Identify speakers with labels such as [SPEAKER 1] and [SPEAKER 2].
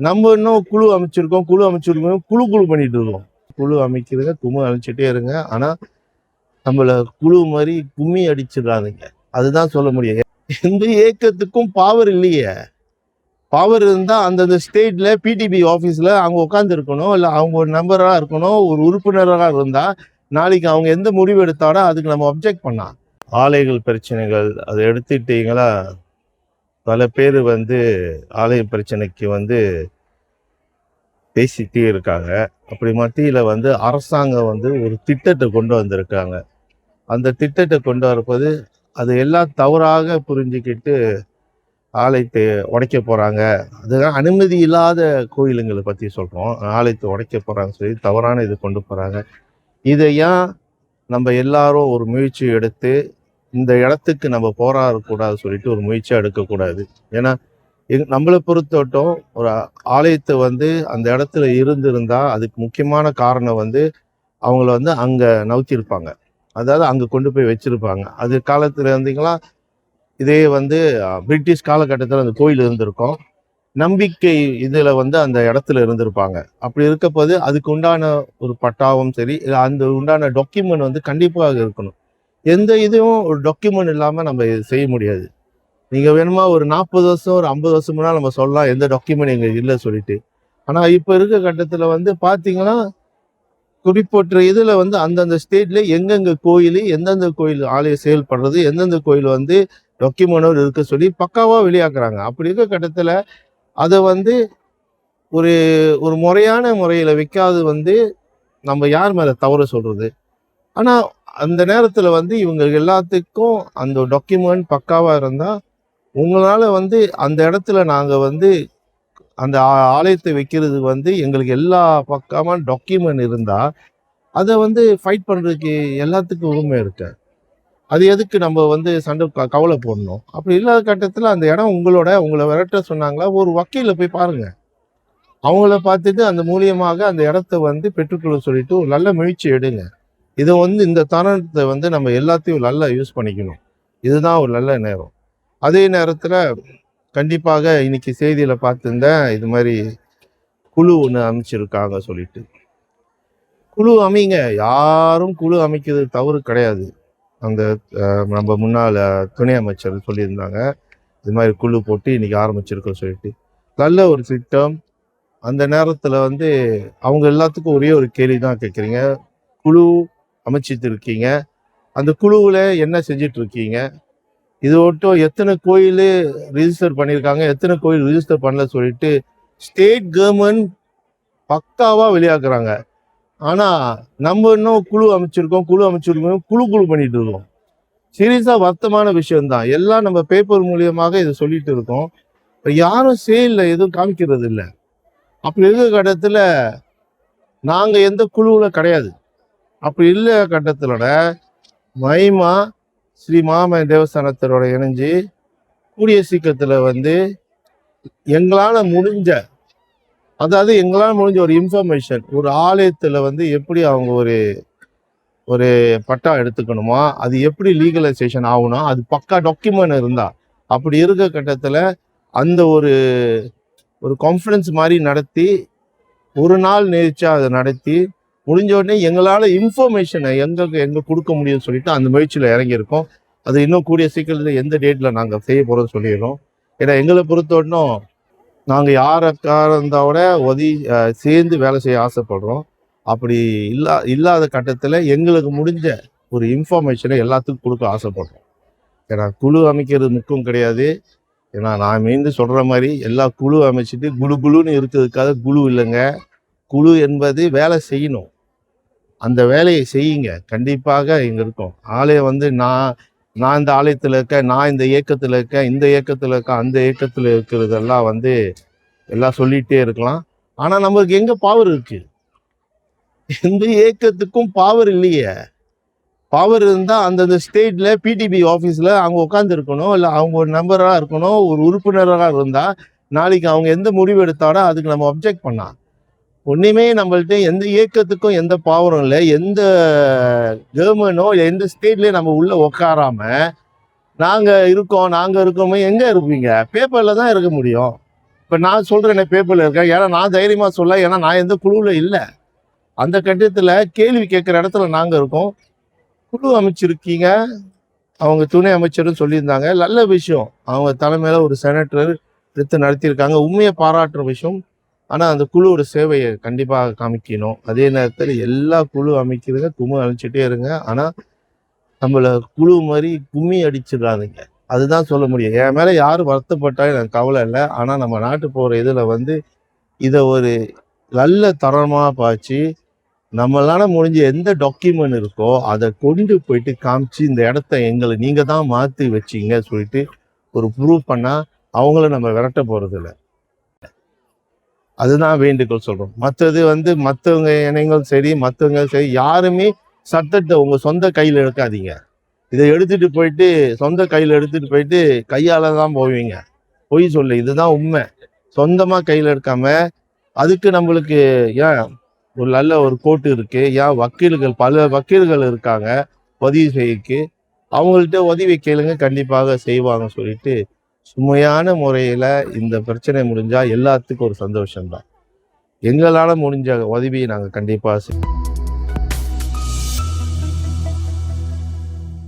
[SPEAKER 1] நம்ம இன்னும் குழு அமைச்சிருக்கோம் குழு அமைச்சிருக்கோம் குழு குழு பண்ணிட்டு இருக்கோம். குழு அமைக்கிறதுங்க கும்மி அமைச்சிட்டே இருங்க. ஆனா நம்மள குழு மாதிரி கும்மி அடிச்சிடாதீங்க அதுதான் சொல்ல முடியும். எந்த இயக்கத்துக்கும் பவர் இல்லையே. பவர் இருந்தா அந்தந்த ஸ்டேட்ல பிடிபி ஆபீஸ்ல அவங்க உட்கார்ந்து இருக்கணும். இல்ல அவங்க ஒரு நம்பரா இருக்கணும். ஒரு உறுப்பினராக இருந்தா நாளைக்கு அவங்க எந்த முடிவு எடுத்தாலும் அதுக்கு நம்ம அப்ஜெக்ட் பண்ணலாம். ஆலைகள் பிரச்சனைகள் அதை எடுத்துட்டீங்களா பல பேர் வந்து ஆலய பிரச்சனைக்கு வந்து பேசிட்டே இருக்காங்க. அப்படி மத்தியில் வந்து அரசாங்கம் வந்து ஒரு திட்டத்தை கொண்டு வந்திருக்காங்க. அந்த திட்டத்தை கொண்டு வரப்போது அது எல்லாம் தவறாக புரிஞ்சுக்கிட்டு ஆலயத்தை உடைக்க போகிறாங்க அதுதான் அனுமதி இல்லாத கோயிலுங்களை பற்றி சொல்கிறோம் ஆலயத்தை உடைக்க போகிறாங்க சொல்லி தவறான இது கொண்டு போகிறாங்க இதை ஏன் நம்ம எல்லாரும் ஒரு முயற்சி எடுத்து இந்த இடத்துக்கு நம்ம போராடக்கூடாது சொல்லிட்டு ஒரு முயற்சியாக எடுக்கக்கூடாது. ஏன்னா நம்மளை பொறுத்தவட்டும் ஒரு ஆலயத்தை வந்து அந்த இடத்துல இருந்திருந்தா அதுக்கு முக்கியமான காரணம் வந்து அவங்கள வந்து அங்கே நவுத்திருப்பாங்க. அதாவது அங்கே கொண்டு போய் வச்சுருப்பாங்க. அது காலத்தில் இருந்தீங்களா? இதே வந்து பிரிட்டிஷ் காலகட்டத்தில் அந்த கோயில் இருந்திருக்கும். நம்பிக்கை இதில் வந்து அந்த இடத்துல இருந்திருப்பாங்க. அப்படி இருக்கப்போது அதுக்கு உண்டான ஒரு பட்டாவும் சரி அந்த உண்டான டாக்குமெண்ட் வந்து கண்டிப்பாக இருக்கணும். எந்த இதுவும் ஒரு டாக்குமெண்ட் இல்லாமல் நம்ம இது செய்ய முடியாது. நீங்கள் வேணுமா ஒரு நாற்பது வருஷம் ஒரு ஐம்பது வருஷம் முன்னால் நம்ம சொல்லலாம் எந்த டாக்குமெண்ட் எங்களுக்கு இல்லை சொல்லிட்டு. ஆனால் இப்போ இருக்க கட்டத்தில் வந்து பார்த்தீங்கன்னா குறிப்பிட்ட இதில் வந்து அந்தந்த ஸ்டேட்ல எங்கெங்க கோயில் எந்தெந்த கோயில் ஆலயம் செயல்படுறது எந்தெந்த கோயில் வந்து டாக்குமெண்டோடு இருக்க சொல்லி பக்காவாக வெளியாக்குறாங்க. அப்படி இருக்க கட்டத்தில் அதை வந்து ஒரு ஒரு முறையான முறையில் வைக்காது வந்து நம்ம யார் மேலே தவறு சொல்கிறது ஆனால் அந்த நேரத்தில் வந்து இவங்க எல்லாத்துக்கும் அந்த டாக்குமெண்ட் பக்காவாக இருந்தால் உங்களால் வந்து அந்த இடத்துல நாங்கள் வந்து அந்த ஆ- ஆலயத்தை வைக்கிறது வந்து எங்களுக்கு எல்லா பக்கமான டாக்குமெண்ட் இருந்தால் அதை வந்து ஃபைட் பண்ணுறதுக்கு எல்லாத்துக்கும் உரிமை இருக்கு. அது எதுக்கு நம்ம வந்து சண்டை க- கவலை போடணும்? அப்படி இல்லாத கட்டத்தில் அந்த இடம் உங்களோட உங்களை விரட்ட சொன்னாங்களா? ஒரு வக்கீலில் போய் பாருங்கள் அவங்கள பார்த்துட்டு அந்த மூலியமாக அந்த இடத்த வந்து பெற்றுக்கொள்ள சொல்லிட்டு ஒரு நல்ல முயற்சி எடுங்க. இதை வந்து இந்த தருணத்தை வந்து நம்ம எல்லாத்தையும் நல்லா யூஸ் பண்ணிக்கணும். இதுதான் ஒரு நல்ல நேரம். அதே நேரத்தில் கண்டிப்பாக இன்னைக்கு செய்தியில் பார்த்துருந்தேன் இது மாதிரி குழு ஒன்று அமைச்சிருக்காங்க சொல்லிட்டு. குழு அமைங்க. யாரும் குழு அமைக்கிறது தவறு கிடையாது. அந்த நம்ம முன்னாள் துணை அமைச்சர் சொல்லியிருந்தாங்க. இது மாதிரி குழு போட்டு இன்னைக்கு ஆரம்பிச்சிருக்கோம் சொல்லிட்டு. நல்ல ஒரு திட்டம். அந்த நேரத்தில் வந்து அவங்க எல்லாத்துக்கும் ஒரே ஒரு கேள்வி தான் கேட்குறீங்க குழு அமைச்சிட்டு இருக்கீங்க அந்த குழுவில் என்ன செஞ்சிட்டு இருக்கீங்க இது மட்டும் எத்தனை கோயில் ரிஜிஸ்டர் பண்ணியிருக்காங்க எத்தனை கோயில் ரிஜிஸ்டர் பண்ணல சொல்லிட்டு ஸ்டேட் கவர்மெண்ட் பக்காவாக வெளியாக்குறாங்க. ஆனால் நம்ம இன்னும் குழு அமைச்சிருக்கோம் குழு அமைச்சிருக்கோம் குழு குழு பண்ணிட்டு இருக்கோம். சீரியஸாக வருத்தமான விஷயம்தான். எல்லாம் நம்ம பேப்பர் மூலியமாக இதை சொல்லிட்டு இருக்கோம். யாரும் சேல்ல எதுவும் காமிக்கிறது இல்லை அப்படி இருக்கிற கட்டத்துல நாங்கள் எந்த குழுவில் கிடையாது. அப்படி இல்லை கட்டத்தில் மைமா ஸ்ரீ மாம தேவஸ்தானத்தரோட இணைஞ்சு கூடிய சீக்கிரத்தில் வந்து எங்களால் முடிஞ்ச அதாவது எங்களால் முடிஞ்ச ஒரு இன்ஃபர்மேஷன் ஒரு ஆலயத்தில் வந்து எப்படி அவங்க ஒரு ஒரு பட்டா எடுத்துக்கணுமா அது எப்படி லீகலைசேஷன் ஆகணும் அது பக்கா டாக்குமெண்ட் இருந்தா அப்படி இருக்க கட்டத்தில் அந்த ஒரு ஒரு கான்ஃபரன்ஸ் மாதிரி நடத்தி ஒரு நாள் நேர்ச்சியாக அதை நடத்தி முடிஞ்ச உடனே எங்களால் இன்ஃபர்மேஷனை எங்களுக்கு எங்கே கொடுக்க முடியும்னு சொல்லிட்டு அந்த முயற்சியில் இறங்கியிருக்கோம். அது இன்னும் கூடிய சீக்கிரத்தில் எந்த டேட்டில் நாங்கள் செய்ய போகிறோம் சொல்லிடுறோம். ஏன்னா எங்களை பொறுத்தவரைக்கும் நாங்கள் யாருக்காக இருந்தா விட உதவி சேர்ந்து வேலை செய்ய ஆசைப்படுறோம். அப்படி இல்லா இல்லாத கட்டத்தில் எங்களுக்கு முடிஞ்ச ஒரு இன்ஃபர்மேஷனை எல்லாத்துக்கும் கொடுக்க ஆசைப்படுறோம். ஏன்னா குழு அமைக்கிறது முக்கியம் கிடையாது. ஏன்னா நான் மீண்டும் சொல்கிற மாதிரி எல்லா குழு அமைச்சிட்டு குழு குழுன்னு இருக்கிறதுக்காக குழு இல்லைங்க. குழு என்பது வேலை செய்யணும். அந்த வேலையை செய்யுங்க. கண்டிப்பாக இங்கே இருக்கும். ஆலயம் வந்து நான் நான் இந்த ஆலயத்தில் இருக்கேன் நான் இந்த இயக்கத்தில் இருக்கேன் இந்த இயக்கத்தில் இருக்கேன் அந்த இயக்கத்தில் இருக்கிறதெல்லாம் வந்து எல்லாம் சொல்லிகிட்டே இருக்கலாம். ஆனால் நமக்கு எங்கே பவர் இருக்குது எந்த இயக்கத்துக்கும் பவர் இல்லையே. பவர் இருந்தால் அந்தந்த ஸ்டேட்டில் பிடிபி ஆஃபீஸில் அவங்க உட்காந்துருக்கணும் இருக்கணும். அவங்க ஒரு நம்பராக இருக்கணும். ஒரு உறுப்பினராக இருந்தால் நாளைக்கு அவங்க எந்த முடிவு எடுத்தாலும் அதுக்கு நம்ம அப்ஜெக்ட் பண்ணலாம். ஒன்றுமே நம்மள்ட்ட எந்த இயக்கத்துக்கும் எந்த பாவரும் இல்லை. எந்த கவர்மெண்டோ எந்த ஸ்டேட்லேயும் நம்ம உள்ளே உக்காராம நாங்கள் இருக்கோம் நாங்கள் இருக்கோமே எங்கே இருப்பீங்க? பேப்பரில் தான் இருக்க முடியும். இப்போ நான் சொல்கிறேன் என்ன பேப்பரில் இருக்கேன்? ஏன்னா நான் தைரியமாக சொல்ல ஏன்னா நான் எந்த குழுவில் இல்லை. அந்த கட்டத்தில் கேள்வி கேட்குற இடத்துல நாங்கள் இருக்கோம். குழு அமைச்சிருக்கீங்க. அவங்க துணை அமைச்சரும் சொல்லியிருந்தாங்க. நல்ல விஷயம். அவங்க தலைமையில் ஒரு செனட்டர் எடுத்து நடத்தியிருக்காங்க. உண்மையை பாராட்டுற விஷயம். ஆனால் அந்த குழுவோட சேவையை கண்டிப்பாக காமிக்கணும். அதே நேரத்தில் எல்லா குழு அமைக்கிறதுங்க கும்மி அழிச்சிட்டே இருங்க. ஆனால் நம்மள குழு மாதிரி கும்மி அடிச்சிடாதீங்க. அதுதான் சொல்ல முடியும். என் மேலே யார் வருத்தப்பட்டாலும் எனக்கு கவலை இல்லை. ஆனால் நம்ம நாட்டு போகிற இதில் வந்து இதை ஒரு நல்ல தரமாக பாய்ச்சி நம்மளால முடிஞ்ச எந்த டாக்குமெண்ட் இருக்கோ அதை கொண்டு போயிட்டு காமிச்சு இந்த இடத்த எங்களை நீங்கள் தான் மாற்றி வச்சீங்க சொல்லிட்டு ஒரு ப்ரூவ் பண்ணால் அவங்கள நம்ம விரட்ட போகிறது இல்லை அதுதான் வேண்டுகோள் சொல்கிறோம் மற்றது வந்து மற்றவங்க இணைங்களும் சரி மற்றவங்க சரி யாருமே சட்டத்தை உங்கள் சொந்த கையில் எடுக்காதீங்க. இதை எடுத்துகிட்டு போயிட்டு சொந்த கையில் எடுத்துகிட்டு போயிட்டு கையால் தான் போவீங்க. பொய் சொல்லு இதுதான் உண்மை. சொந்தமாக கையில் எடுக்காம அதுக்கு நம்மளுக்கு ஏன் ஒரு நல்ல ஒரு கோர்ட்டு இருக்குது ஏன் வக்கீல்கள் பல வக்கீல்கள் இருக்காங்க உதவி செய்யக்கு. அவங்கள்ட்ட உதவி கேளுங்க கண்டிப்பாக செய்வாங்க சொல்லிட்டு சுமையான முறையில் இந்த பிரச்சனை முடிஞ்சால் எல்லாத்துக்கும் ஒரு சந்தோஷம்தான். எங்களால் முடிஞ்ச உதவியை நாங்கள் கண்டிப்பாக செய்வோம்